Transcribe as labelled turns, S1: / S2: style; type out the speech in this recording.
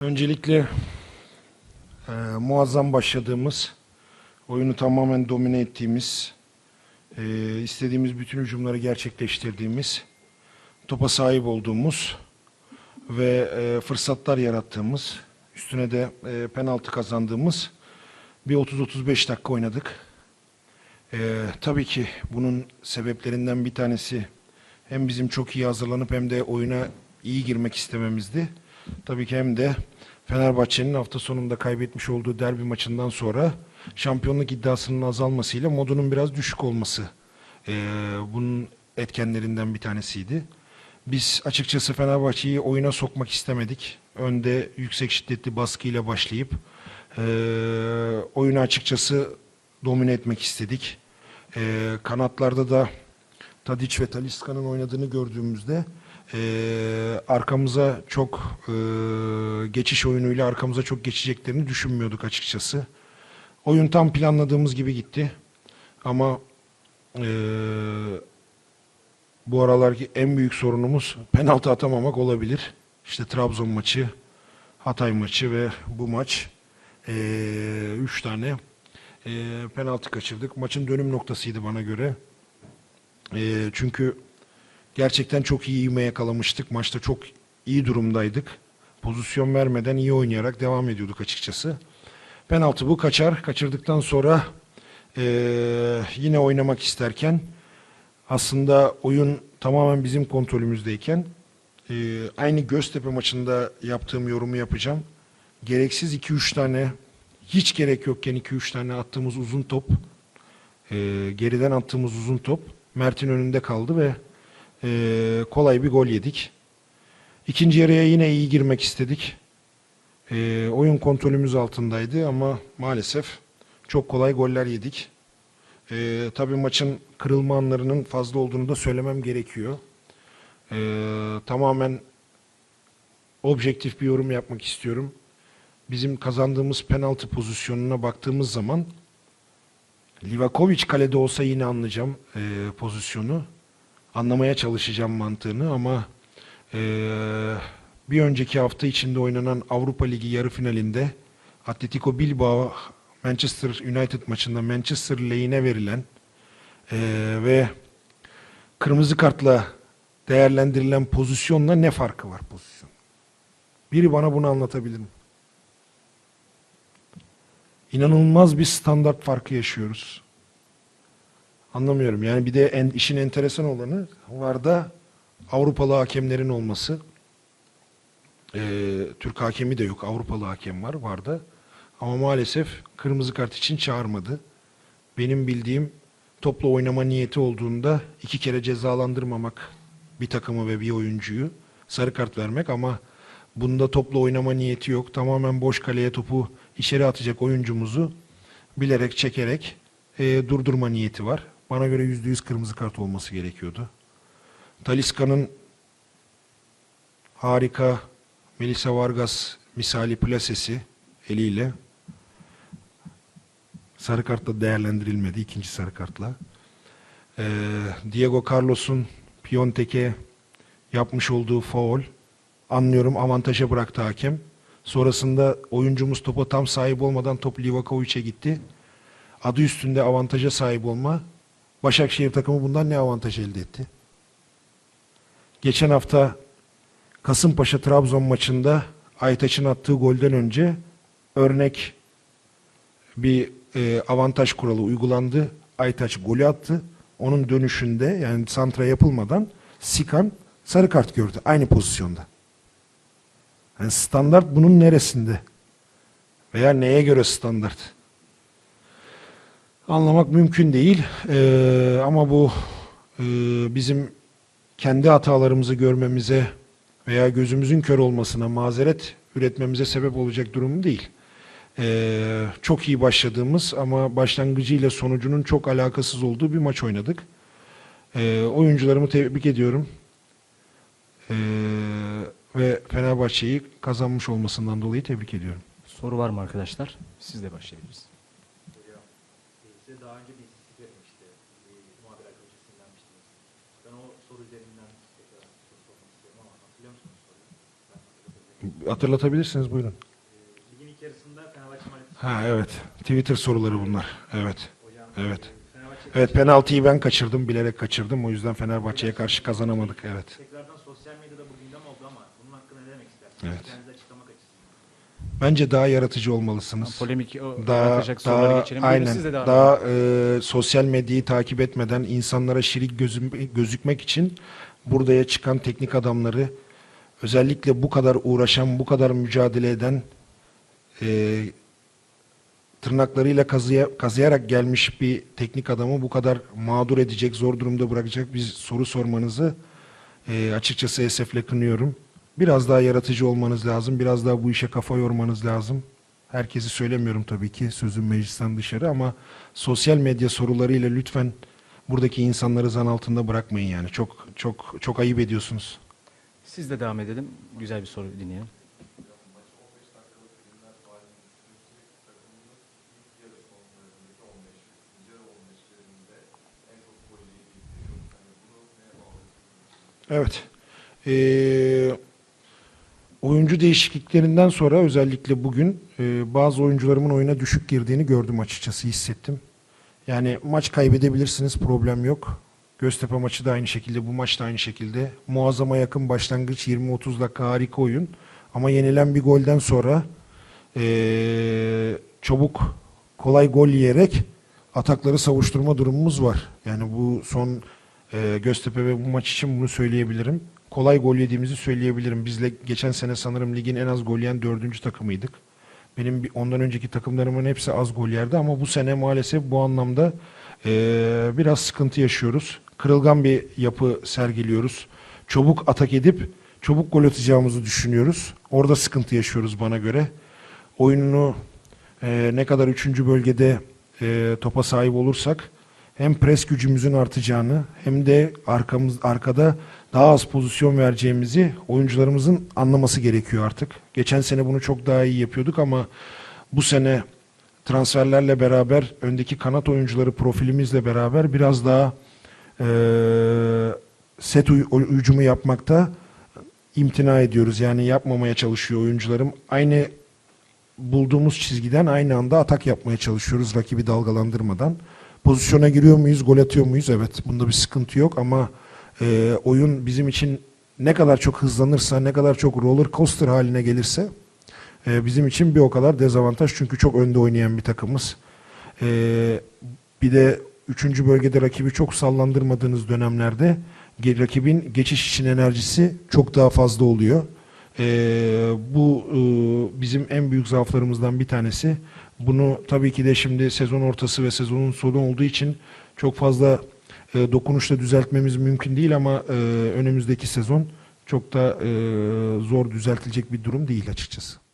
S1: Öncelikle e, muazzam başladığımız, oyunu tamamen domine ettiğimiz, e, istediğimiz bütün hücumları gerçekleştirdiğimiz, topa sahip olduğumuz ve e, fırsatlar yarattığımız, üstüne de e, penaltı kazandığımız bir 30-35 dakika oynadık. E, tabii ki bunun sebeplerinden bir tanesi hem bizim çok iyi hazırlanıp hem de oyuna iyi girmek istememizdi. Tabii ki hem de Fenerbahçe'nin hafta sonunda kaybetmiş olduğu derbi maçından sonra şampiyonluk iddiasının azalmasıyla modunun biraz düşük olması eee, bunun etkenlerinden bir tanesiydi. Biz açıkçası Fenerbahçe'yi oyuna sokmak istemedik. Önde yüksek şiddetli baskıyla başlayıp eee oyunu açıkçası domine etmek istedik. Eee, kanatlarda da Tadic ve Talisca'nın oynadığını gördüğümüzde eee, arkamıza çok eee, geçiş oyunuyla arkamıza çok geçeceklerini düşünmüyorduk açıkçası. Oyun tam planladığımız gibi gitti. Ama eee, bu aralarki en büyük sorunumuz penaltı atamamak olabilir. İşte Trabzon maçı, Hatay maçı ve bu maç eee, üç tane eee, penaltı kaçırdık. Maçın dönüm noktasıydı bana göre. Eee, çünkü gerçekten çok iyi ivme yakalamıştık. Maçta çok iyi durumdaydık. Pozisyon vermeden iyi oynayarak devam ediyorduk açıkçası. Penaltı bu kaçar. Kaçırdıktan sonra eee, yine oynamak isterken aslında oyun tamamen bizim kontrolümüzdeyken eee, aynı Göztepe maçında yaptığım yorumu yapacağım. Gereksiz 2-3 tane hiç gerek yokken 2-3 tane attığımız uzun top eee, geriden attığımız uzun top Mert'in önünde kaldı ve eee, kolay bir gol yedik. İkinci yarıya yine iyi girmek istedik. Eee, oyun kontrolümüz altındaydı ama maalesef çok kolay goller yedik. Eee tabii maçın kırılma anlarının fazla olduğunu da söylemem gerekiyor. Eee, tamamen objektif bir yorum yapmak istiyorum. Bizim kazandığımız penaltı pozisyonuna baktığımız zaman Livakovic kalede olsa yine anlayacağım eee, pozisyonu. Anlamaya çalışacağım mantığını ama eee, bir önceki hafta içinde oynanan Avrupa Ligi yarı finalinde Atletico Bilbao Manchester United maçında Manchester lehine verilen eee, ve kırmızı kartla değerlendirilen pozisyonla ne farkı var pozisyon? Biri bana bunu anlatabilir mi? İnanılmaz bir standart farkı yaşıyoruz. Anlamıyorum. Yani bir de en, işin enteresan olanı var da Avrupalı hakemlerin olması. Ee, Türk hakemi de yok. Avrupalı hakem var. Var da. Ama maalesef kırmızı kart için çağırmadı. Benim bildiğim topla oynama niyeti olduğunda iki kere cezalandırmamak bir takımı ve bir oyuncuyu sarı kart vermek ama bunda topla oynama niyeti yok. Tamamen boş kaleye topu içeri atacak oyuncumuzu bilerek çekerek e, durdurma niyeti var. Bana göre yüzde yüz kırmızı kart olması gerekiyordu. Talisca'nın harika Melissa Vargas misali plasesi eliyle sarı kartla değerlendirilmedi. ikinci sarı kartla. Ee, Diego Carlos'un Piontek'e yapmış olduğu faul anlıyorum avantaja bıraktı hakem. Sonrasında oyuncumuz topa tam sahip olmadan top Livakovic'e gitti. Adı üstünde avantaja sahip olma. Başakşehir takımı bundan ne avantaj elde etti? Geçen hafta Kasımpaşa Trabzon maçında Aytaç'ın attığı golden önce örnek bir e, avantaj kuralı uygulandı. Aytaç golü attı. Onun dönüşünde yani santra yapılmadan Sikan sarı kart gördü aynı pozisyonda. Yani standart bunun neresinde? Veya neye göre standart? Anlamak mümkün değil. Ee, ama bu e, bizim kendi hatalarımızı görmemize veya gözümüzün kör olmasına mazeret üretmemize sebep olacak durum değil. Ee, çok iyi başladığımız ama başlangıcıyla sonucunun çok alakasız olduğu bir maç oynadık. Ee, oyuncularımı tebrik ediyorum. Ee, ve Fenerbahçe'yi kazanmış olmasından dolayı tebrik ediyorum.
S2: Soru var mı arkadaşlar? Siz de başlayabiliriz.
S3: Size daha önce bir istatistik verilmişti. Bir muhabir arkadaşınız vermiştiniz. Ben o soru üzerinden tekrar soru sormak istiyorum ama hatırlıyor musunuz soruyu? Ben hatırlatabilirim.
S1: Hatırlatabilirsiniz buyurun.
S3: Ligin ilk yarısında Fenerbahçe
S1: Ha evet. Twitter soruları bunlar. Evet.
S3: hocam.
S1: Evet. Evet penaltıyı ben kaçırdım. Bilerek kaçırdım. O yüzden Fenerbahçe'ye karşı kazanamadık. Evet.
S3: tekrardan sosyal medyada bu gündem oldu ama bunun hakkında ne demek istersiniz?
S1: Evet.
S3: Kendinizi açıklamak açısından.
S1: Bence daha yaratıcı olmalısınız.
S2: Polemik o,
S1: daha
S2: yaratacak soruları
S1: daha
S2: geçelim.
S1: Aynen
S2: siz de
S1: daha
S2: edin.
S1: e, sosyal medyayı takip etmeden insanlara şirik gözüm, gözükmek için buraya çıkan teknik adamları özellikle bu kadar uğraşan, bu kadar mücadele eden e, tırnaklarıyla kazıya, kazıyarak gelmiş bir teknik adamı bu kadar mağdur edecek, zor durumda bırakacak bir soru sormanızı e, açıkçası esefle kınıyorum. Biraz daha yaratıcı olmanız lazım, biraz daha bu işe kafa yormanız lazım. Herkesi söylemiyorum tabii ki sözüm meclisten dışarı ama sosyal medya sorularıyla lütfen buradaki insanları zan altında bırakmayın yani. Çok çok çok ayıp ediyorsunuz.
S2: Siz de devam edelim. Güzel bir soru dinleyelim.
S1: Evet. Ee, oyuncu değişikliklerinden sonra özellikle bugün e, bazı oyuncularımın oyuna düşük girdiğini gördüm açıkçası hissettim. Yani maç kaybedebilirsiniz problem yok. Göztepe maçı da aynı şekilde, bu maç da aynı şekilde. Muazzama yakın başlangıç 20-30 dakika harika oyun. Ama yenilen bir golden sonra e, çabuk kolay gol yiyerek atakları savuşturma durumumuz var. Yani bu son e, Göztepe ve bu maç için bunu söyleyebilirim. Kolay gol yediğimizi söyleyebilirim. Bizle geçen sene sanırım ligin en az gol yiyen dördüncü takımıydık. Benim bir- ondan önceki takımlarımın hepsi az gol yerdi ama bu sene maalesef bu anlamda e, biraz sıkıntı yaşıyoruz. Kırılgan bir yapı sergiliyoruz. Çabuk atak edip çabuk gol atacağımızı düşünüyoruz. Orada sıkıntı yaşıyoruz bana göre. Oyununu e, ne kadar üçüncü bölgede e, topa sahip olursak hem pres gücümüzün artacağını hem de arkamız arkada daha az pozisyon vereceğimizi oyuncularımızın anlaması gerekiyor artık. Geçen sene bunu çok daha iyi yapıyorduk ama bu sene transferlerle beraber öndeki kanat oyuncuları profilimizle beraber biraz daha e, set uy- hücumu yapmakta imtina ediyoruz. Yani yapmamaya çalışıyor oyuncularım. Aynı bulduğumuz çizgiden aynı anda atak yapmaya çalışıyoruz rakibi dalgalandırmadan. Pozisyona giriyor muyuz, gol atıyor muyuz? Evet, bunda bir sıkıntı yok ama e, oyun bizim için ne kadar çok hızlanırsa, ne kadar çok roller coaster haline gelirse e, bizim için bir o kadar dezavantaj. Çünkü çok önde oynayan bir takımız. E, bir de üçüncü bölgede rakibi çok sallandırmadığınız dönemlerde rakibin geçiş için enerjisi çok daha fazla oluyor. Ee, bu e, bizim en büyük zaaflarımızdan bir tanesi. Bunu tabii ki de şimdi sezon ortası ve sezonun sonu olduğu için çok fazla e, dokunuşla düzeltmemiz mümkün değil ama e, önümüzdeki sezon çok da e, zor düzeltilecek bir durum değil açıkçası.